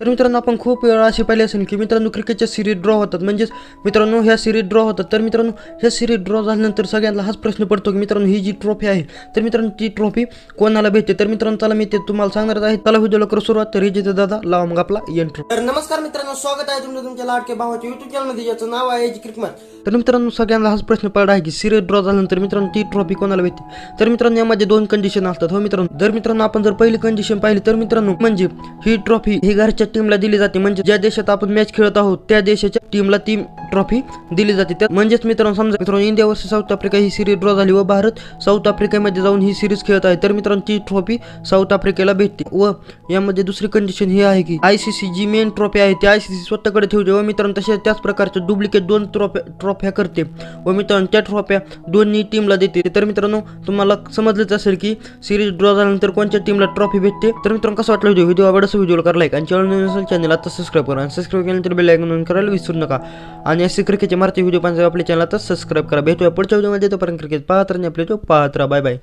तर मित्रांनो आपण खूप वेळा असे पाहिले असेल की मित्रांनो क्रिकेटच्या सिरीज ड्रॉ होतात. म्हणजेच मित्रांनो ह्या सिरीज ड्रॉ होतात. तर मित्रांनो ह्या सिरीज ड्रॉ झाल्यानंतर सगळ्यांना हाच प्रश्न पडतो की मित्रांनो ही जी ट्रॉफी आहे तर मित्रांनो ती ट्रॉफी कोणाला भेटते? तर मित्रांनो त्याला मी ते तुम्हाला सांगणार आहे. त्याला व्हिडिओला करू सुरुवात. तर हे जिथे दादा लावा मग आपला एंट्रो तर नमस्कार मित्रांनो स्वागत आहे तुमचं तुमच्या लाडके भावाच्या युट्यूब चॅनलमध्ये ज्याचं नाव आहे क्रिकमॅन तर मित्रांनो सगळ्यांना हाच प्रश्न पडला आहे की सिरीज ड्रॉ झाल्यानंतर मित्रांनो ती ट्रॉफी कोणाला भेटते तर मित्रांनो यामध्ये दोन कंडिशन असतात हो मित्रांनो. जर मित्रांनो आपण जर पहिली कंडिशन पाहिली तर मित्रांनो म्हणजे ही ट्रॉफी ही घरच्या टीमला दिली जाते. म्हणजे ज्या देशात आपण मॅच खेळत आहोत त्या देशाच्या टीमला ती ट्रॉफी दिली जाते. त्यात म्हणजेच मित्रांनो समजा मित्रांनो इंडिया वर्सेस साऊथ आफ्रिका ही सिरीज ड्रॉ झाली व भारत साऊथ आफ्रिकेमध्ये जाऊन ही सिरीज खेळत आहे. तर मित्रांनो ती ट्रॉफी साऊथ आफ्रिकेला भेटते व यामध्ये दुसरी कंडिशन ही आहे की आय सी सी जी मेन ट्रॉफी आहे ती आय सी सी स्वतःकडे ठेवते व मित्रांनो तसे त्याच प्रकारचे डुप्लिकेट दोन ट्रॉफ्या ट्रॉफ्या करते व मित्रांनो त्या ट्रॉफ्या दोन्ही टीमला देते. तर मित्रांनो तुम्हाला समजलंच असेल की सिरीज ड्रॉ झाल्यानंतर कोणत्या टीमला ट्रॉफी भेटते? तर मित्रांनो कसं वाटलं व्हिडिओ व्हिडिओ आवडस व्हिडिओला करा लाईक आणि चॅनल नवीन असेल चॅनल आता सबस्क्राईब करा. आणि सबस्क्राईब केल्यानंतर बेल आयकॉन करायला विसरू नका. आणि असे क्रिकेटचे मारते व्हिडिओ पाहण्यासाठी आपल्या चॅनल आता सबस्क्राईब करा भेटूया पुढच्या व्हिडिओमध्ये तोपर्यंत क्रिकेट पाहत राहा आपल्या पाहत राहा बाय बाय